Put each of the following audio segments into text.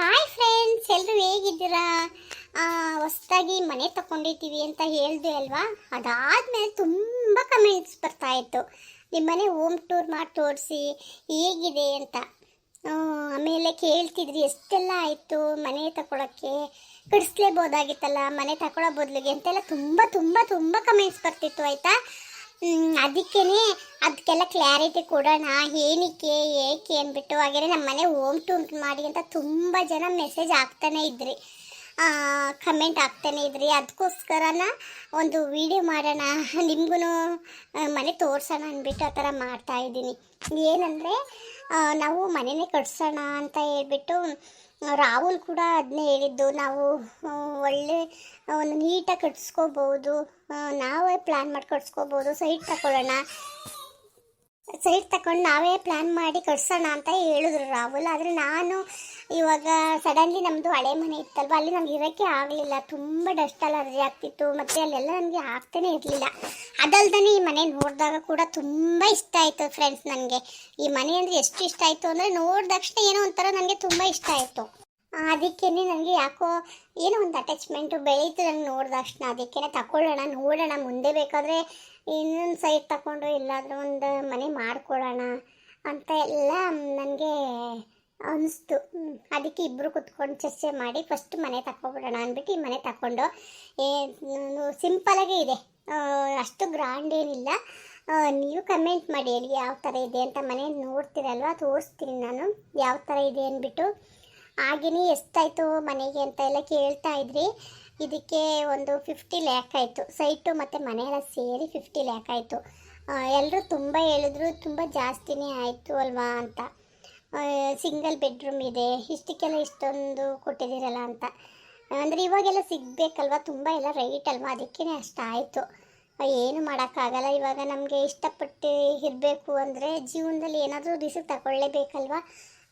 Hi friends ಎಲ್ಲರೂ ಹೇಗಿದ್ದೀರಾ? ಹೊಸ್ದಾಗಿ ಮನೆ ತಗೊಂಡಿದ್ದೀವಿ ಅಂತ ಹೇಳಿದೆ ಅಲ್ವಾ? ಅದಾದಮೇಲೆ ತುಂಬ ಕಮೆಂಟ್ಸ್ ಬರ್ತಾ ಇತ್ತು. ನಿಮ್ಮನೆ ಹೋಮ್ ಟೂರ್ ಮಾಡಿ ತೋರಿಸಿ, ಹೇಗಿದೆ ಅಂತ. ಆಮೇಲೆ ಕೇಳ್ತಿದ್ರಿ, ಎಷ್ಟೆಲ್ಲ ಆಯಿತು ಮನೆ ತಗೊಳಕ್ಕೆ ಕಡಿಸ್ಲೇಬೋದಾಗಿತ್ತಲ್ಲ ಮನೆ ತಗೊಳ್ಳೋ ಬದಲಿಗೆ ಅಂತೆಲ್ಲ ತುಂಬ ತುಂಬ ತುಂಬ ಕಮೆಂಟ್ಸ್ ಬರ್ತಿತ್ತು, ಆಯಿತಾ? ಅದಕ್ಕೇ ಅದಕ್ಕೆಲ್ಲ ಕ್ಲಾರಿಟಿ ಕೊಡೋಣ. ಏನಕ್ಕೆ, ಏಕೆ ಅಂದ್ಬಿಟ್ಟು ಹಾಗೇನೆ ನಮ್ಮ ಮನೆ ಓಮ್ ಟು ಮಾಡಿ ಅಂತ ತುಂಬ ಜನ ಮೆಸೇಜ್ ಆಗ್ತಾನೆ ಇದ್ರಿ. ಕಮೆಂಟ್ ಆಗ್ತಾನೆ ಇದ್ರಿ. ಅದಕ್ಕೋಸ್ಕರನ ಒಂದು ವಿಡಿಯೋ ಮಾಡೋಣ. ನಿಮಗೂ ಮನೆ ತೋರಿಸೋಣ ಅಂದ್ಬಿಟ್ಟು ಆ ಥರ ಮಾಡ್ತಾ ಇದ್ದೀನಿ. ಏನಂದರೆ ನಾವು ಮನೆನೇ ಕಟ್ಸೋಣ ಅಂತ ಹೇಳ್ಬಿಟ್ಟು ರಾಹುಲ್ ಕೂಡ ಅದನ್ನೇ ಹೇಳಿದ್ದು, ನಾವು ಒಳ್ಳೆ ಒಂದು ನೀಟಾಗಿ ಕಟ್ಸ್ಕೋಬೋದು ನಾವೇ ಪ್ಲ್ಯಾನ್ ಮಾಡಿ ಕಟ್ಸ್ಕೋಬೋದು ಸೈಟ್ ತಗೊಳ್ಳೋಣ ಸೈಟ್ ತಗೊಂಡು ನಾವೇ ಪ್ಲ್ಯಾನ್ ಮಾಡಿ ಕಟ್ಸೋಣ ಅಂತ ಹೇಳಿದ್ರು ರಾಹುಲ್. ಆದರೆ ನಾನು ಇವಾಗ ಸಡನ್ಲಿ ನಮ್ಮದು ಹಳೆ ಮನೆ ಇತ್ತಲ್ವ, ಅಲ್ಲಿ ನಮ್ಗೆ ಇರೋಕ್ಕೆ ಆಗಲಿಲ್ಲ. ತುಂಬ ಡಸ್ಟ್ ಅಲರ್ಜಿ ಆಗ್ತಿತ್ತು. ಮತ್ತು ಅಲ್ಲೆಲ್ಲ ನನಗೆ ಆಗ್ತಾನೆ ಇರಲಿಲ್ಲ. ಅದಲ್ದೇ ಈ ಮನೆ ನೋಡಿದಾಗ ಕೂಡ ತುಂಬ ಇಷ್ಟ ಆಯಿತು ಫ್ರೆಂಡ್ಸ್ ನನಗೆ. ಈ ಮನೆ ಅಂದರೆ ಎಷ್ಟು ಇಷ್ಟ ಆಯಿತು ಅಂದರೆ ನೋಡಿದ ತಕ್ಷಣ ಏನೋ ಒಂಥರ ನನಗೆ ತುಂಬ ಇಷ್ಟ ಆಯಿತು. ಅದಕ್ಕೇನೆ ನನಗೆ ಯಾಕೋ ಏನೋ ಒಂದು ಅಟ್ಯಾಚ್ಮೆಂಟು ಬೆಳೀತು ನಂಗೆ ನೋಡಿದ ತಕ್ಷಣ ಅದಕ್ಕೆ ತಗೊಳ್ಳೋಣ ನೋಡೋಣ, ಮುಂದೆ ಬೇಕಾದರೆ ಇನ್ನೊಂದು ಸೈಡ್ ತಗೊಂಡು ಇಲ್ಲಾಂದ್ರೆ ಒಂದು ಮನೆ ಮಾಡ್ಕೊಳ್ಳೋಣ ಅಂತ ಎಲ್ಲ ನನಗೆ ಅನಿಸ್ತು. ಅದಕ್ಕೆ ಇಬ್ಬರು ಕುತ್ಕೊಂಡು ಚರ್ಚೆ ಮಾಡಿ ಫಸ್ಟ್ ಮನೆ ತಗೊಬಿಡೋಣ ಅಂದ್ಬಿಟ್ಟು ಈ ಮನೆ ತಗೊಂಡು ಏ ಸಿಂಪಲಾಗೇ ಇದೆ. ಅಷ್ಟು ಗ್ರ್ಯಾಂಡ್ ಏನಿಲ್ಲ. ನೀವು ಕಮೆಂಟ್ ಮಾಡಿ ಹೇಳಿ ಯಾವ ಥರ ಇದೆ ಅಂತ ಮನೆ ನೋಡ್ತೀರಲ್ವ, ತೋರಿಸ್ತೀನಿ ನಾನು. ಯಾವ ಥರ ಇದೆ ಅಂದ್ಬಿಟ್ಟು. ಹಾಗೆಯೇ ಎಷ್ಟಾಯಿತು ಮನೆಗೆ ಅಂತ ಎಲ್ಲ ಕೇಳ್ತಾ ಇದ್ರಿ. ಇದಕ್ಕೆ ಒಂದು ಫಿಫ್ಟಿ ಲ್ಯಾಕ್ ಆಯಿತು. ಸೈಟು ಮತ್ತು ಮನೆಯೆಲ್ಲ ಸೇರಿ ಫಿಫ್ಟಿ ಲ್ಯಾಕ್ ಆಯಿತು. ಎಲ್ಲರೂ ತುಂಬ ಹೇಳಿದ್ರು, ತುಂಬ ಜಾಸ್ತಿನೇ ಆಯಿತು ಅಲ್ವಾ ಅಂತ. ಸಿಂಗಲ್ ಬೆಡ್ರೂಮ್ ಇದೆ, ಇಷ್ಟಕ್ಕೆಲ್ಲ ಇಷ್ಟೊಂದು ಕೊಟ್ಟಿದ್ದೀರಲ್ಲ ಅಂತ. ಅಂದರೆ ಇವಾಗೆಲ್ಲ ಸಿಗಬೇಕಲ್ವ, ತುಂಬ ಎಲ್ಲ ರೈಟ್ ಅಲ್ವಾ ಅದಕ್ಕೇ ಅಷ್ಟಾಯಿತು. ಏನು ಮಾಡೋಕ್ಕಾಗಲ್ಲ, ಇವಾಗ ನಮಗೆ ಇಷ್ಟಪಟ್ಟು ಇರಬೇಕು ಅಂದರೆ ಜೀವನದಲ್ಲಿ ಏನಾದರೂ ರಿಸ್ಕ್ ತಗೊಳ್ಳೇಬೇಕಲ್ವ?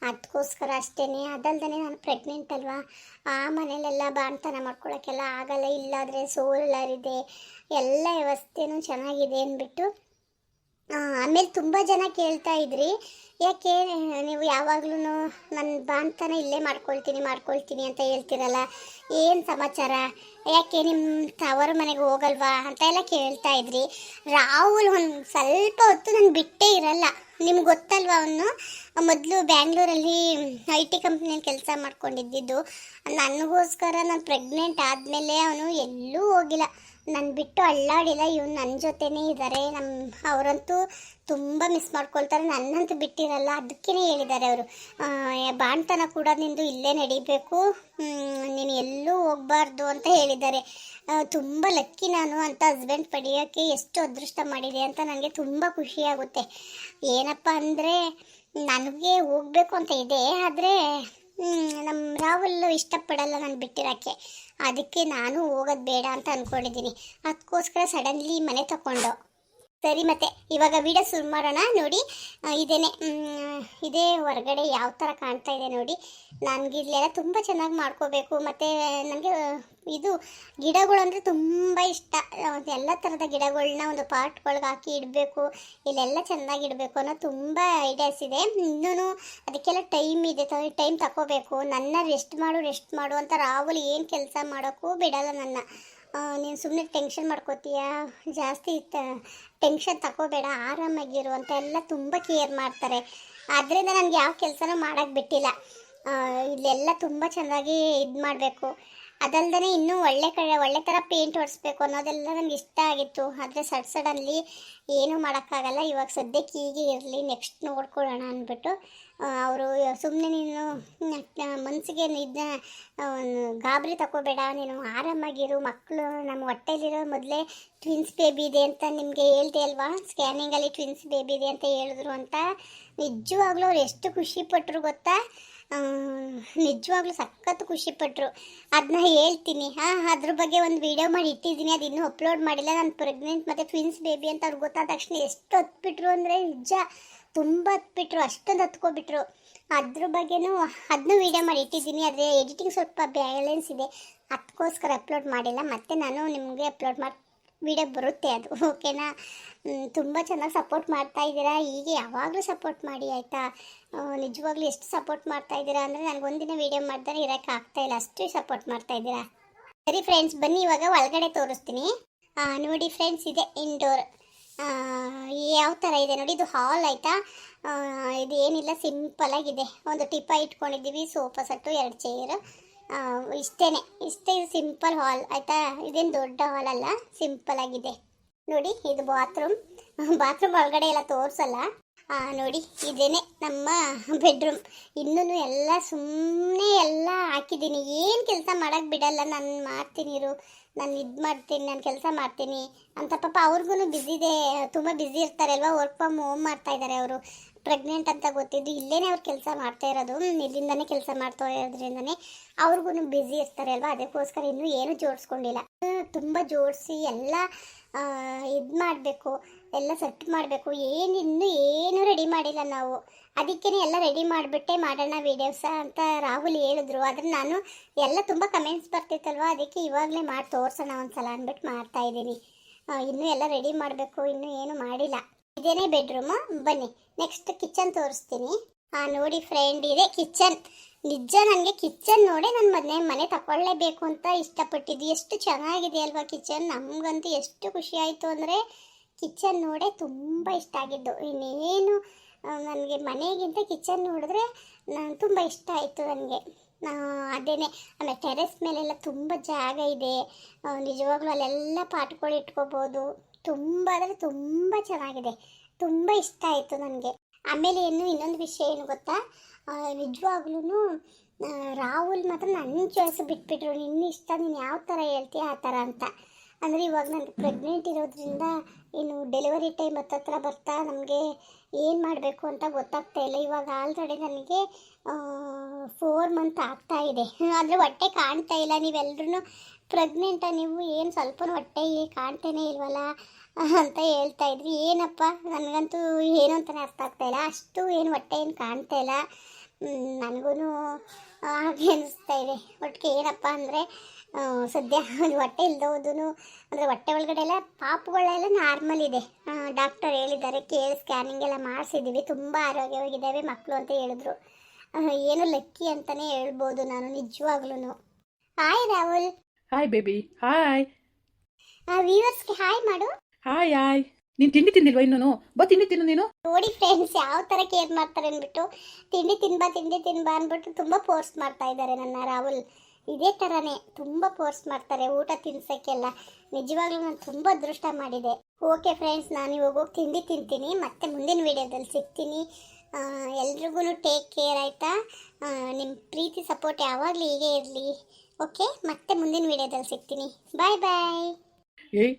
ಅದಕ್ಕೋಸ್ಕರ ಅಷ್ಟೇ ಅದಲ್ದೇ ನಾನು ಪ್ರೆಗ್ನೆಂಟ್ ಅಲ್ವಾ? ಆ ಮನೇಲೆಲ್ಲ ಬಾಣ್ತನ ಮಾಡ್ಕೊಳ್ಳೋಕ್ಕೆಲ್ಲ ಆಗಲ್ಲ ಇಲ್ಲಾದರೆ ಸೋಲಾರ್ ಇದೆ ಎಲ್ಲ ವ್ಯವಸ್ಥೆನೂ ಚೆನ್ನಾಗಿದೆ ಅಂದ್ಬಿಟ್ಟು ಆಮೇಲೆ ತುಂಬ ಜನ ಕೇಳ್ತಾ ಇದ್ರಿ. ಯಾಕೆ ನೀವು ಯಾವಾಗ್ಲೂ ನನ್ನ ಬಾಣ್ತನ ಇಲ್ಲೇ ಮಾಡ್ಕೊಳ್ತೀನಿ ಮಾಡ್ಕೊಳ್ತೀನಿ ಅಂತ ಹೇಳ್ತಿರಲ್ಲ? ಏನು ಸಮಾಚಾರ? ಯಾಕೆ ನಿಮ್ಮ ತವರ ಮನೆಗೆ ಹೋಗಲ್ವಾ ಅಂತ ಎಲ್ಲ ಕೇಳ್ತಾ ಇದ್ರಿ. ರಾಹುಲ್ ಒಂದು ಸ್ವಲ್ಪ ಹೊತ್ತು ನಾನು ಬಿಟ್ಟೇ ಇರಲ್ಲ. ನಿಮ್ಗೆ ಗೊತ್ತಲ್ವಾ ಅವನು? ಮೊದಲು ಬ್ಯಾಂಗ್ಳೂರಲ್ಲಿ ಐ ಟಿ ಕಂಪ್ನಿಯಲ್ಲಿ ಕೆಲಸ ಮಾಡ್ಕೊಂಡಿದ್ದಿದ್ದು. ನನಗೋಸ್ಕರ ನಾನು ಪ್ರೆಗ್ನೆಂಟ್ ಆದಮೇಲೆ ಅವನು ಎಲ್ಲೂ ಹೋಗಿಲ್ಲ. ನನ್ನ ಬಿಟ್ಟು ಅಳ್ಳಾಡಿಲ್ಲ, ಇವ್ನು ನನ್ನ ಜೊತೆನೇ ಇದ್ದಾರೆ ನಮ್ಮ ಅವರಂತೂ ತುಂಬ ಮಿಸ್ ಮಾಡ್ಕೊಳ್ತಾರೆ. ನನ್ನಂತೂ ಬಿಟ್ಟಿರಲ್ಲ ಅದಕ್ಕೇ ಹೇಳಿದ್ದಾರೆ ಅವರು. ಬಾಣ್ತನ ಕೂಡ ನಿಂದು ಇಲ್ಲೇ ನಡಿಬೇಕು. ನೀನು ಎಲ್ಲೂ ಹೋಗಬಾರ್ದು ಅಂತ ಹೇಳಿದ್ದಾರೆ ತುಂಬ ಲಕ್ಕಿ ನಾನು ಅಂತ ಹಸ್ಬೆಂಡ್ ಪಡೆಯೋಕ್ಕೆ ಎಷ್ಟು ಅದೃಷ್ಟ ಮಾಡಿದೆ ಅಂತ ನನಗೆ ತುಂಬ ಖುಷಿಯಾಗುತ್ತೆ ಏನಪ್ಪ ಅಂದರೆ, ನನಗೆ ಹೋಗಬೇಕು ಅಂತ ಇದೆ, ಆದರೆ ನಮ್ಮ ರಾಹುಲ್ ಇಷ್ಟಪಡಲ್ಲ ನಾನು ಬಿಟ್ಟಿರೋಕ್ಕೆ. ಅದಕ್ಕೆ ನಾನು ಹೋಗೋದು ಬೇಡ ಅಂತ ಅಂದ್ಕೊಂಡಿದ್ದೀನಿ ಅದಕ್ಕೋಸ್ಕರ ಸಡನ್ಲಿ ಮನೆ ತಗೊಂಡು. ಸರಿ, ಮತ್ತೆ ಇವಾಗ ವಿಡಿಯೋ ಶುರು ಮಾಡೋಣ ನೋಡಿ. ಇದೇನೆ ಇದೇ ಹೊರಗಡೆ ಯಾವ ಥರ ಕಾಣ್ತಾ ಇದೆ ನೋಡಿ. ನನಗೆ ಇಲ್ಲೆಲ್ಲ ತುಂಬ ಚೆನ್ನಾಗಿ ಮಾಡ್ಕೋಬೇಕು. ಮತ್ತು ನನಗೆ ಇದು ಗಿಡಗಳು ಅಂದರೆ ತುಂಬ ಇಷ್ಟ. ಎಲ್ಲ ಥರದ ಗಿಡಗಳನ್ನ ಒಂದು ಪಾಟ್ಗಳ್ಗೆ ಹಾಕಿ ಇಡಬೇಕು. ಇಲ್ಲೆಲ್ಲ ಚೆನ್ನಾಗಿ ಇಡಬೇಕು ಅನ್ನೋ ತುಂಬ ಐಡಿಯಾಸ್ ಇದೆ. ಇನ್ನೂ ಅದಕ್ಕೆಲ್ಲ ಟೈಮ್ ಇದೆ. ಟೈಮ್ ತಗೋಬೇಕು ನನ್ನ ರೆಸ್ಟ್ ಮಾಡು ರೆಸ್ಟ್ ಮಾಡು ಅಂತ ರಾಹುಲ್ ಏನು ಕೆಲಸ ಮಾಡೋಕ್ಕೂ ಬಿಡಲ್ಲ ನನ್ನ. ನೀನು ಸುಮ್ಮನೆ ಟೆನ್ಷನ್ ಮಾಡ್ಕೋತೀಯ? ಜಾಸ್ತಿ ಟೆನ್ಷನ್ ತಗೋಬೇಡ ಆರಾಮಾಗಿರು ಅಂತ ಎಲ್ಲ ತುಂಬ ಕೇರ್ ಮಾಡ್ತಾರೆ. ಆದ್ದರಿಂದ ನನಗೆ ಯಾವ ಕೆಲಸನೂ ಮಾಡೋಕ್ಕೆ ಬಿಟ್ಟಿಲ್ಲ. ಇಲ್ಲೆಲ್ಲ ತುಂಬ ಚೆನ್ನಾಗಿ ಇದು ಮಾಡಬೇಕು. ಅದಲ್ದೇ ಇನ್ನೂ ಒಳ್ಳೆ ಕಡೆ, ಒಳ್ಳೆ ಥರ ಪೇಂಟ್ ಹೊಡಿಸ್ಬೇಕು ಅನ್ನೋದೆಲ್ಲ ನನಗೆ ಇಷ್ಟ ಆಗಿತ್ತು. ಆದರೆ ಸಡ್ ಸಡನ್ಲಿ ಏನೂ ಮಾಡೋಕ್ಕಾಗಲ್ಲ. ಇವಾಗ ಸದ್ಯಕ್ಕೆ ಹೀಗೆ ಇರಲಿ ನೆಕ್ಸ್ಟ್ ನೋಡ್ಕೊಳ್ಳೋಣ ಅಂದ್ಬಿಟ್ಟು ಅವರು ಸುಮ್ಮನೆ ನೀನು ಮನಸ್ಸಿಗೆ ಇದನ್ನ ಗಾಬರಿ ತಗೋಬೇಡ ನೀನು ಆರಾಮಾಗಿರು. ಮಕ್ಕಳು ನಮ್ಮ ಹೊಟ್ಟೆಲಿರೋ ಮೊದಲೇ ಟ್ವಿನ್ಸ್ ಬೇಬಿ ಇದೆ ಅಂತ ನಿಮಗೆ ಹೇಳ್ದೆ ಅಲ್ವಾ? ಸ್ಕ್ಯಾನಿಂಗಲ್ಲಿ ಟ್ವಿನ್ಸ್ ಬೇಬಿ ಇದೆ ಅಂತ ಹೇಳಿದ್ರು ಅಂತ. ನಿಜವಾಗ್ಲೂ ಅವ್ರು ಎಷ್ಟು ಖುಷಿ ಪಟ್ಟರು ಗೊತ್ತಾ? ನಿಜವಾಗ್ಲೂ ಸಖತ್ ಖುಷಿ ಪಟ್ಟರು ಅದನ್ನ ಹೇಳ್ತೀನಿ. ಹಾಂ ಅದ್ರ ಬಗ್ಗೆ ಒಂದು ವಿಡಿಯೋ ಮಾಡಿ ಇಟ್ಟಿದ್ದೀನಿ. ಅದು ಇನ್ನೂ ಅಪ್ಲೋಡ್ ಮಾಡಿಲ್ಲ. ನಾನು ಪ್ರೆಗ್ನೆಂಟ್ ಮತ್ತು ಟ್ವಿನ್ಸ್ ಬೇಬಿ ಅಂತ ಅವ್ರಿಗೆ ಗೊತ್ತಾದ ತಕ್ಷಣ ಎಷ್ಟು ಹತ್ಬಿಟ್ರು ಅಂದರೆ ನಿಜ ತುಂಬ ಹತ್ಬಿಟ್ರು. ಅಷ್ಟೊಂದು ಹತ್ಕೊಬಿಟ್ರು. ಅದ್ರ ಬಗ್ಗೆನೂ ಅದನ್ನೂ ವಿಡಿಯೋ ಮಾಡಿ ಇಟ್ಟಿದ್ದೀನಿ. ಆದರೆ ಎಡಿಟಿಂಗ್ ಸ್ವಲ್ಪ ಬ್ಯಾಲೆನ್ಸ್ ಇದೆ. ಅದಕ್ಕೋಸ್ಕರ ಅಪ್ಲೋಡ್ ಮಾಡಿಲ್ಲ. ಮತ್ತೆ ನಾನು ನಿಮಗೆ ಅಪ್ಲೋಡ್ ಮಾಡಿ ವಿಡಿಯೋ ಬರುತ್ತೆ ಅದು. ಓಕೆನಾ? ತುಂಬ ಚೆನ್ನಾಗಿ ಸಪೋರ್ಟ್ ಮಾಡ್ತಾ ಇದ್ದೀರಾ? ಹೀಗೆ ಯಾವಾಗಲೂ ಸಪೋರ್ಟ್ ಮಾಡಿ, ಆಯಿತಾ? ನಿಜವಾಗ್ಲೂ ಎಷ್ಟು ಸಪೋರ್ಟ್ ಮಾಡ್ತಾ ಇದ್ದೀರಾ ಅಂದರೆ ನನಗೊಂದಿನ ವೀಡಿಯೋ ಮಾಡ್ತಾರೆ ಇರೋಕ್ಕೆ ಆಗ್ತಾ ಇಲ್ಲ. ಅಷ್ಟು ಸಪೋರ್ಟ್ ಮಾಡ್ತಾ ಇದ್ದೀರಾ? ಸರಿ ಫ್ರೆಂಡ್ಸ್ ಬನ್ನಿ ಇವಾಗ ಒಳಗಡೆ ತೋರಿಸ್ತೀನಿ. ನೋಡಿ ಫ್ರೆಂಡ್ಸ್ ಇದೆ ಇಂಡೋರ್ ಯಾವ ಥರ ಇದೆ ನೋಡಿ, ಇದು ಹಾಲ್ ಆಯಿತಾ? ಇದು ಏನಿಲ್ಲ ಸಿಂಪಲ್ ಆಗಿದೆ. ಒಂದು ಟಿಪ್ಪ ಇಟ್ಕೊಂಡಿದ್ದೀವಿ, ಸೋಫಾ ಸೆಟ್ಟು, ಎರಡು ಚೇರ್ ಇಷ್ಟೇ ಇಷ್ಟೇ ಸಿಂಪಲ್ ಹಾಲ್ ಆಯಿತಾ? ಇದೇನು ದೊಡ್ಡ ಹಾಲ್ ಅಲ್ಲ? ಸಿಂಪಲ್ ಆಗಿದೆ. ನೋಡಿ, ಇದು ಬಾತ್ರೂಮ್ ಬಾತ್ರೂಮ್ ಒಳಗಡೆ ಎಲ್ಲ ತೋರಿಸಲ್ಲ? ನೋಡಿ, ಇದೇನೆ ನಮ್ಮ ಬೆಡ್ರೂಮ್ ಇನ್ನೂ ಎಲ್ಲ ಸುಮ್ಮನೆ ಎಲ್ಲ ಹಾಕಿದ್ದೀನಿ. ಏನು ಕೆಲಸ ಮಾಡೋಕ್ಕೆ ಬಿಡಲ್ಲ ನಾನು ಮಾಡ್ತೀನಿ ನಾನು ಇದು ಮಾಡ್ತೀನಿ, ನಾನು ಕೆಲಸ ಮಾಡ್ತೀನಿ. ಅಂತ ಪಾಪ ಅವ್ರಿಗೂ ಬ್ಯುಸಿ ಇದೆ, ತುಂಬ ಬ್ಯುಸಿ ಇರ್ತಾರೆ ಅಲ್ವಾ ವರ್ಕ್ ಫ್ರಮ್ ಹೋಮ್ ಮಾಡ್ತಾ ಇದ್ದಾರೆ ಅವರು. ಪ್ರೆಗ್ನೆಂಟ್ ಅಂತ ಗೊತ್ತಿದ್ದು ಇಲ್ಲೇ ಅವ್ರು ಕೆಲಸ ಮಾಡ್ತಾ ಇರೋದು. ಇಲ್ಲಿಂದನೇ ಕೆಲಸ ಮಾಡ್ತಾ ಇರೋದ್ರಿಂದನೇ ಅವ್ರಿಗೂ ಬ್ಯುಸಿ ಇರ್ತಾರೆ ಅಲ್ವಾ ಅದಕ್ಕೋಸ್ಕರ ಇನ್ನೂ ಏನು ಜೋಡಿಸ್ಕೊಂಡಿಲ್ಲ. ತುಂಬ ಜೋಡಿಸಿ ಎಲ್ಲ ಇದು ಮಾಡಬೇಕು, ಎಲ್ಲ ಸೆಟ್ ಮಾಡಬೇಕು. ಏನು ಇನ್ನೂ ಏನೂ ರೆಡಿ ಮಾಡಿಲ್ಲ ನಾವು. ಅದಕ್ಕೇ ಎಲ್ಲ ರೆಡಿ ಮಾಡಿಬಿಟ್ಟೆ ಮಾಡೋಣ ವೀಡಿಯೋಸ ಅಂತ ರಾಹುಲ್ ಹೇಳಿದ್ರು. ಆದರೆ ನಾನು ಎಲ್ಲ ತುಂಬ ಕಮೆಂಟ್ಸ್ ಬರ್ತಿತ್ತಲ್ವ? ಅದಕ್ಕೆ ಇವಾಗಲೇ ಮಾಡಿ, ತೋರಿಸೋಣ ಒಂದು ಸಲ ಅಂದ್ಬಿಟ್ಟು ಮಾಡ್ತಾ ಇದ್ದೀನಿ. ಇನ್ನೂ ಎಲ್ಲ ರೆಡಿ ಮಾಡಬೇಕು, ಇನ್ನೂ ಏನು ಮಾಡಿಲ್ಲ. ಇದೇನೇ ಬೆಡ್ರೂಮು ಬನ್ನಿ ನೆಕ್ಸ್ಟ್ ಕಿಚನ್ ತೋರಿಸ್ತೀನಿ. ನೋಡಿ ಫ್ರೆಂಡ್ ಇದೆ ಕಿಚನ್ ನಿಜ ನನಗೆ ಕಿಚನ್ ನೋಡೇ ನನ್ನ ಮನೆ ಮನೆ ತಗೊಳ್ಳೇಬೇಕು ಅಂತ ಇಷ್ಟಪಟ್ಟಿದ್ದು. ಎಷ್ಟು ಚೆನ್ನಾಗಿದೆ ಅಲ್ವಾ ಕಿಚನ್? ನಮಗಂತೂ ಎಷ್ಟು ಖುಷಿ ಆಯಿತು ಅಂದರೆ ಕಿಚನ್ ನೋಡೇ ತುಂಬ ಇಷ್ಟ ಆಗಿದ್ದು. ಇನ್ನೇನು ನನಗೆ ಮನೆಗಿಂತ ಕಿಚನ್ ನೋಡಿದ್ರೆ ನಾನು ತುಂಬ ಇಷ್ಟ ಆಯಿತು ನನಗೆ. ಅದೇ ಆಮೇಲೆ ಟೆರೆಸ್ ಮೇಲೆಲ್ಲ ತುಂಬ ಜಾಗ ಇದೆ. ನಿಜವಾಗ್ಲೂ ಅಲ್ಲೆಲ್ಲ ಪಾಟ್ಗಳು ಇಟ್ಕೋಬೋದು. ತುಂಬ ಅಂದರೆ ತುಂಬ ಚೆನ್ನಾಗಿದೆ. ತುಂಬ ಇಷ್ಟ ಆಯಿತು ನನಗೆ. ಆಮೇಲೆ ಏನು ಇನ್ನೊಂದು ವಿಷಯ ಏನು ಗೊತ್ತಾ? ನಿಜವಾಗ್ಲೂ ರಾಹುಲ್ ಮಾತ್ರ ನನ್ನ ಚಾಯ್ಸ್ ಬಿಟ್ಬಿಟ್ರು. ನಿನ್ನ ಇಷ್ಟ ನೀನು ಯಾವ ಥರ ಹೇಳ್ತೀಯ ಆ ಥರ ಅಂತ. ಅಂದರೆ ಇವಾಗ ನನಗೆ ಪ್ರೆಗ್ನೆಂಟ್ ಇರೋದ್ರಿಂದ ಏನು ಡೆಲಿವರಿ ಟೈಮ್ ಹತ್ತತ್ರ ಬರ್ತಾ, ನಮಗೆ ಏನು ಮಾಡಬೇಕು ಅಂತ ಗೊತ್ತಾಗ್ತಾ ಇಲ್ಲ. ಇವಾಗ ಆಲ್ರೆಡಿ ನನಗೆ ಫೋರ್ ಮಂತ್ ಆಗ್ತಾ ಇದೆ. ಆದರೆ ಹೊಟ್ಟೆ ಕಾಣ್ತಾ ಇಲ್ಲ. ನೀವೆಲ್ಲರೂ ಪ್ರೆಗ್ನೆಂಟ ನೀವು ಏನು ಸ್ವಲ್ಪ ಹೊಟ್ಟೆ ಕಾಣ್ತೇನೆ ಇಲ್ವಲ್ಲ ಅಂತ ಹೇಳ್ತಾ ಇದ್ರಿ. ಏನಪ್ಪ? ನನಗಂತೂ ಏನು ಅಂತಲೇ ಅರ್ಥ ಆಗ್ತಾ ಇಲ್ಲ. ಅಷ್ಟು ಏನು ಹೊಟ್ಟೆ ಏನು ಕಾಣ್ತಾ ಇಲ್ಲ. ನನಗೂ ಹಾಗೆ ಅನಿಸ್ತಾ ಇದೆ. ಒಟ್ಟಿಗೆ ಏನಪ್ಪ ಅಂದರೆ ಸದ್ಯ ಹೊಟ್ಟೆ ಇಲ್ದೋದು ಅಂದರೆ ಹೊಟ್ಟೆ ಒಳಗಡೆ ಎಲ್ಲ ಪಾಪುಗಳೆಲ್ಲ ನಾರ್ಮಲ್ ಇದೆ. ಡಾಕ್ಟರ್ ಹೇಳಿದ್ದಾರೆ ಕೇಳಿ ಸ್ಕ್ಯಾನಿಂಗ್ ಎಲ್ಲ ಮಾಡಿಸಿದ್ದೀವಿ ತುಂಬ ಆರೋಗ್ಯವಾಗಿದ್ದಾವೆ ಮಕ್ಕಳು ಅಂತ ಹೇಳಿದ್ರು. ಏನು ಲಕ್ಕಿ ಅಂತಲೇ ಹೇಳ್ಬೋದು ನಾನು ನಿಜವಾಗ್ಲೂ hi Rahul. Hi baby hi ವ್ಯೂವರ್ಸ್ಗೆ hi ಮಾಡು. ಹಾಯ್ ಹಾಯ್ ನೀನು ತಿಂಡಿ ತಿಂದಿಲ್ವಾ ಇನ್ನೂ ಬಾ ತಿಂಡಿ ತಿನ್ನು ನೀನು. ನೋಡಿ ಫ್ರೆಂಡ್ಸ್ ಯಾವ ತರ ಕೇರ್ ಮಾಡ್ತಾರೆ ಅಂದ್ಬಿಟ್ಟು ತಿಂಡಿ ತಿನ್ಬಾ ತಿಂಡಿ ತಿನ್ಬಾ ಅಂದ್ಬಿಟ್ಟು ತುಂಬಾ ಫೋರ್ಸ್ ಮಾಡ್ತಾ ಇದ್ದಾರೆ ನನ್ನ ರಾಹುಲ್. ಇದೇ ಥರನೇ ತುಂಬ ಫೋರ್ಸ್ ಮಾಡ್ತಾರೆ ಊಟ ತಿನ್ಸೋಕ್ಕೆಲ್ಲ. ನಿಜವಾಗ್ಲೂ ನಾನು ತುಂಬ ಅದೃಷ್ಟ ಮಾಡಿದೆ. ಓಕೆ ಫ್ರೆಂಡ್ಸ್ ನಾನು ಇವಾಗ ಹೋಗಿ ತಿಂಡಿ ತಿಂತೀನಿ ಮತ್ತೆ ಮುಂದಿನ ವಿಡಿಯೋದಲ್ಲಿ ಸಿಗ್ತೀನಿ. ಎಲ್ರಿಗೂ ಟೇಕ್ ಕೇರ್ ಆಯಿತಾ? ನಿಮ್ಮ ಪ್ರೀತಿ ಸಪೋರ್ಟ್ ಯಾವಾಗಲೂ ಹೀಗೆ ಇರಲಿ. ಓಕೆ ಮತ್ತೆ ಮುಂದಿನ ವಿಡಿಯೋದಲ್ಲಿ ಸಿಗ್ತೀನಿ. ಬಾಯ್ ಬಾಯ್ ಏಯ್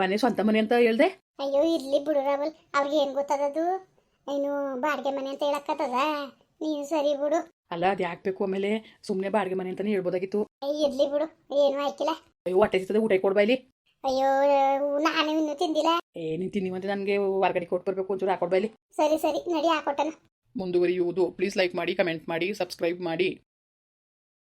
ಮನೆ ಸ್ವಂತ ಮನೆ ಅಂತ ಹೇಳ್ದೆ? ಅಯ್ಯೋ ಇರ್ಲಿ ಬಿಡು ರಾಹುಲ್. ಅವ್ರಿಗೆ ಏನು ಗೊತ್ತದದು ಏನು ಬಾಡಿಗೆ ಮನೆ ಅಂತ ಹೇಳಕ್ಕತ್ತದ? ನೀನು ಸರಿ ಬಿಡು. ಅಲ್ಲ ಅದ್ ಯಾಕೆ ಬೇಕು ಆಮೇಲೆ? ಸುಮ್ಮನೆ ಬಾಡಿಗೆ ಮನೆ ಅಂತಾನೆ ಹೇಳ್ಬೋದಾಗಿತ್ತು. ಅಯ್ಯ, ಇರ್ಲಿ ಬಿಡು. ಏನು ಆಯ್ಕಿಲ್ಲ ಅಯ್ಯೋ ಹೊಟ್ಟೆ ಸಿಗ್ತದೆ ಊಟ ಕೊಡ್ಬಾಯ್ಲಿ ಅಯ್ಯೋ ನಾನು ಇನ್ನೂ ತಿಂದಿಲ್ಲ. ಏ ತಿನ್ನಿ ತಿನ್ನಿವಂತೆ ನನಗೆ ಹೊರಗಡೆ ಕೊಟ್ಟು ಬರಬೇಕು ಒಂಚೂರು ಹಾಕೊಡ್ಬಾಯ್ಲಿ ಸರಿ ಸರಿ. ನಡಿ ಹಾಕೊಟ್ಟನ. ಮುಂದುವರಿಯುವುದು. ಪ್ಲೀಸ್ ಲೈಕ್ ಮಾಡಿ ಕಮೆಂಟ್ ಮಾಡಿ ಸಬ್ಸ್ಕ್ರೈಬ್ ಮಾಡಿ.